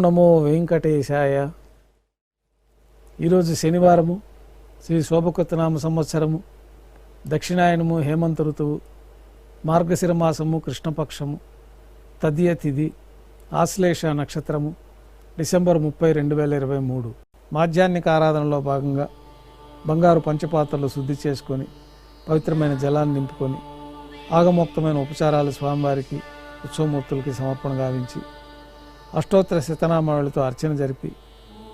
నమో వెంకటేశాయ. ఈరోజు శనివారము శ్రీ శోభకొత్తనామ సంవత్సరము దక్షిణాయనము హేమంత ఋతువు మార్గశిర మాసము కృష్ణపక్షము తదియ తిథి ఆశ్లేష నక్షత్రము డిసెంబర్ ముప్పై రెండు వేల ఇరవై మూడు. మాధ్యాహ్నిక ఆరాధనలో భాగంగా బంగారు పంచపాత్రలు శుద్ధి చేసుకొని పవిత్రమైన జలాన్ని నింపుకొని ఆగమోక్తమైన ఉపచారాలు స్వామివారికి ఉత్సవమూర్తులకి సమర్పణ గావించి అష్టోత్తర శతనామాలతో అర్చన జరిపి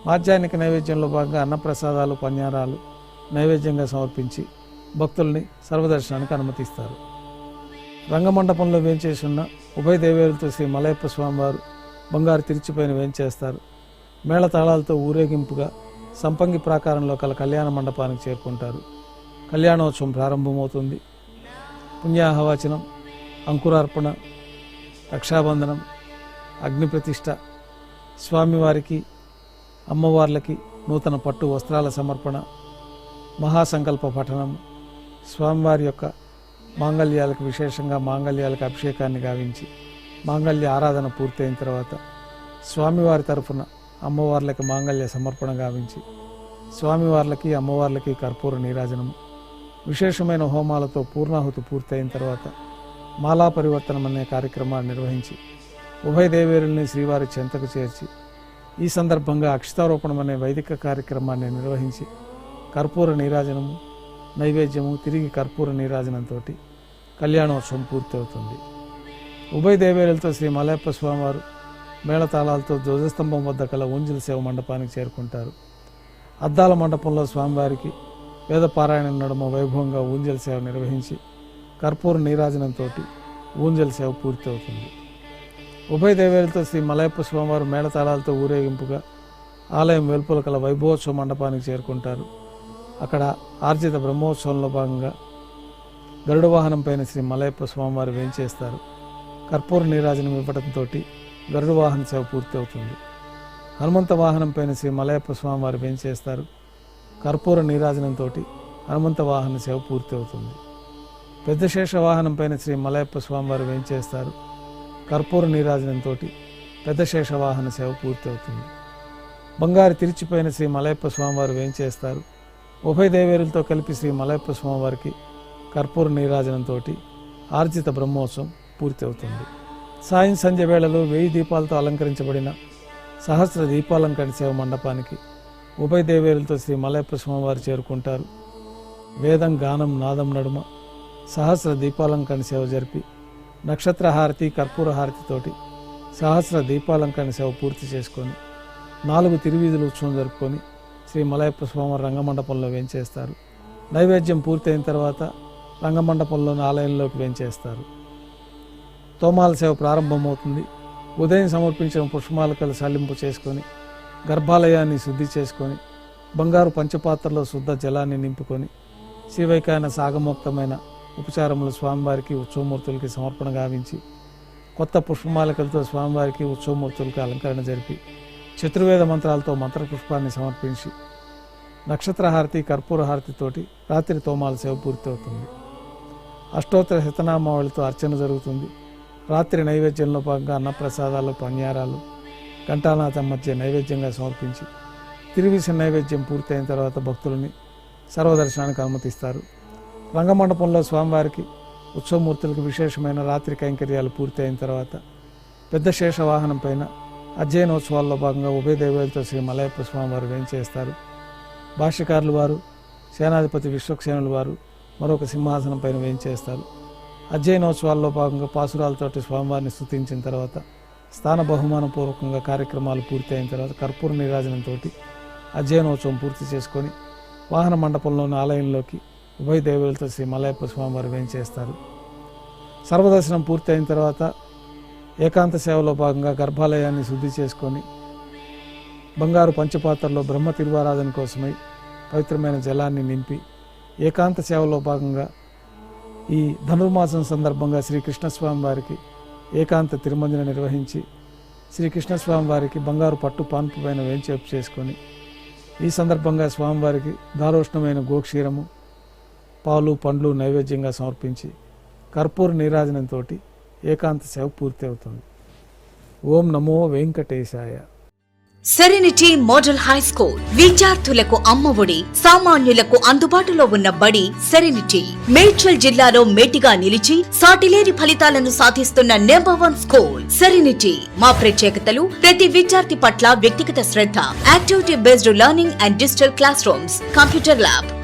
మాధ్యాహ్నిక నైవేద్యంలో భాగంగా అన్నప్రసాదాలు పన్యారాలు నైవేద్యంగా సమర్పించి భక్తుల్ని సర్వదర్శనానికి అనుమతిస్తారు. రంగమండపంలో వేంచేసి ఉన్న ఉభయ దేవేలతో శ్రీ మలయప్ప స్వామివారు బంగారు తిరిచిపోయిన వేంచేస్తారు. మేళతాళాలతో ఊరేగింపుగా సంపంగి ప్రాకారంలో కల కళ్యాణ మండపానికి చేరుకుంటారు. కళ్యాణోత్సవం ప్రారంభమవుతుంది. పుణ్యాహవచనం అంకురార్పణ రక్షాబంధనం అగ్నిప్రతిష్ఠ. స్వామివారికి అమ్మవార్లకి నూతన పట్టు వస్త్రాల సమర్పణ మహాసంకల్ప పఠనం స్వామివారి యొక్క మాంగళ్యాలకు విశేషంగా మాంగళ్యాలకు అభిషేకాన్ని గావించి మాంగళ్య ఆరాధన పూర్తయిన తర్వాత స్వామివారి తరఫున అమ్మవార్లకి మాంగళ్య సమర్పణ గావించి స్వామివార్లకి అమ్మవార్లకి కర్పూర నీరాజనము విశేషమైన హోమాలతో పూర్ణాహుతి పూర్తయిన తర్వాత మాలా పరివర్తనం అనే కార్యక్రమాన్ని నిర్వహించి ఉభయ దేవేరుల్ని శ్రీవారి చెంతకు చేర్చి ఈ సందర్భంగా అక్షతారోపణం అనే వైదిక కార్యక్రమాన్ని నిర్వహించి కర్పూర నీరాజనము నైవేద్యము తిరిగి కర్పూర నీరాజనంతో కళ్యాణోత్సవం పూర్తవుతుంది. ఉభయ దేవేరులతో శ్రీ మలయప్ప స్వామివారు మేళతాళాలతో ధ్వజస్తంభం వద్ద కల ఊంజల సేవ మండపానికి చేరుకుంటారు. అద్దాల మండపంలో స్వామివారికి వేదపారాయణం నడుమ వైభవంగా ఊంజల సేవ నిర్వహించి కర్పూర నీరాజనంతో ఊంజల సేవ పూర్తి అవుతుంది ఉభయ దేవేలతో శ్రీ మలయప్ప స్వామివారు మేళతాళాలతో ఊరేగింపుగా ఆలయం వెలుపల కల వైభవోత్సవ మండపానికి చేరుకుంటారు. అక్కడ ఆర్జిత బ్రహ్మోత్సవంలో భాగంగా గరుడ వాహనం పైన శ్రీ మలయప్ప స్వామివారు వేంచేస్తారు. కర్పూర నీరాజనం ఇవ్వడంతో గరుడ వాహన సేవ పూర్తి అవుతుంది హనుమంత వాహనం పైన శ్రీ మలయప్ప స్వామివారు వేంచేస్తారు. కర్పూర నీరాజనంతో హనుమంత వాహన సేవ పూర్తి అవుతుంది పెద్ద శేష వాహనం పైన శ్రీ మలయప్ప స్వామివారు వేంచేస్తారు. కర్పూర నీరాజనంతో పెద్ద శేషవాహన సేవ పూర్తి అవుతుంది బంగారు తిరిచిపోయిన శ్రీ మలయప్ప స్వామివారు వేయించేస్తారు ఉభయ దేవేరులతో కలిపి శ్రీ మలయప్ప స్వామివారికి కర్పూర నీరాజనంతో ఆర్జిత బ్రహ్మోత్సవం పూర్తి అవుతుంది సాయం సంధ్య వేళలో వెయ్యి దీపాలతో అలంకరించబడిన సహస్ర దీపాలంకరణ సేవ మండపానికి ఉభయ దేవేరులతో శ్రీ మలయప్ప స్వామివారు చేరుకుంటారు. వేదం గానం నాదం నడుమ సహస్ర దీపాలంకరణ సేవ జరిపి నక్షత్ర హారతి కర్పూర హారతితోటి సహస్ర దీపాలంకరణ సేవ పూర్తి చేసుకొని నాలుగు తిరువీధులు ఉత్సవం జరుపుకొని శ్రీ మలయప్ప స్వామి రంగమండపంలో వేంచేస్తారు. నైవేద్యం పూర్తయిన తర్వాత రంగమండపంలోని ఆలయంలోకి వేంచేస్తారు. తోమాల సేవ ప్రారంభమవుతుంది. ఉదయం సమర్పించిన పుష్పమాలకలు సల్లింపు చేసుకొని గర్భాలయాన్ని శుద్ధి చేసుకొని బంగారు పంచపాత్రలో శుద్ధ జలాన్ని నింపుకొని శ్రీవైకాయన సాగమోక్తమైన ఉపచారములు స్వామివారికి ఉత్సవమూర్తులకి సమర్పణ గావించి కొత్త పుష్పమాలికలతో స్వామివారికి ఉత్సవమూర్తులకి అలంకరణ జరిపి చతుర్వేద మంత్రాలతో మంత్రపుష్పాన్ని సమర్పించి నక్షత్రహారతి కర్పూర హారతితోటి రాత్రి తోమాల సేవ పూర్తవుతుంది. అష్టోత్తర శతనామావళితో అర్చన జరుగుతుంది. రాత్రి నైవేద్యంలో భాగంగా అన్నప్రసాదాలు పన్యారాలు ఘంటానాథం మధ్య నైవేద్యంగా సమర్పించి తిరువిసిన నైవేద్యం పూర్తయిన తర్వాత భక్తులని సర్వదర్శనానికి అనుమతిస్తారు. రంగమండపంలో స్వామివారికి ఉత్సవమూర్తులకు విశేషమైన రాత్రి కైంకర్యాలు పూర్తయిన తర్వాత పెద్ద శేషవాహనం పైన అధ్యయనోత్సవాల్లో భాగంగా ఉభయ దేవేలతో శ్రీ మలయప్ప స్వామివారు వేయించేస్తారు భాష్యకారులు వారు సేనాధిపతి విశ్వక్సేనులు వారు మరొక సింహాసనం పైన వేయించేస్తారు అధ్యయనోత్సవాల్లో భాగంగా పాసురాలతోటి స్వామివారిని స్థుతించిన తర్వాత స్థాన బహుమాన పూర్వకంగా కార్యక్రమాలు పూర్తి అయిన తర్వాత కర్పూర నీరాజనంతో అధ్యయనోత్సవం పూర్తి చేసుకొని వాహన మండపంలోని ఆలయంలోకి ఉభయ దేవులతో శ్రీ మలయప్ప స్వామివారు వేయించేస్తారు సర్వదర్శనం పూర్తి అయిన తర్వాత ఏకాంత సేవలో భాగంగా గర్భాలయాన్ని శుద్ధి చేసుకొని బంగారు పంచపాత్రలో బ్రహ్మ తిరువారాధన కోసమై పవిత్రమైన జలాన్ని నింపి ఏకాంత సేవలో భాగంగా ఈ ధనుర్మాసం సందర్భంగా శ్రీకృష్ణస్వామి వారికి ఏకాంత తిరుమంజన నిర్వహించి శ్రీకృష్ణస్వామి వారికి బంగారు పట్టు పాన్పు పైన వేంచేపు చేసుకొని ఈ సందర్భంగా స్వామివారికి దారోష్ణమైన గోక్షీరము పాలు పండ్లు నైవేద్యంగా సమర్పించి కర్పూర నీరాజనంతో ఏకాంత సేవ పూర్తి అవుతుంది ఓం నమో వెంకటేశాయ. సెరెనిటీ మోడల్ హై స్కూల్ విద్యార్థులకు అమ్మఒడి సామాన్యులకు అందుబాటులో ఉన్న బడి సెరెనిటీ మేడ్చల్ జిల్లాలో మేటిగా నిలిచి సాటిలేని ఫలితాలను సాధిస్తున్న నెంబర్ వన్ స్కూల్ సెరెనిటీ మా ప్రత్యేకతలు ప్రతి విద్యార్థి పట్ల వ్యక్తిగత శ్రద్ధ activity based learning and digital class rooms computer lab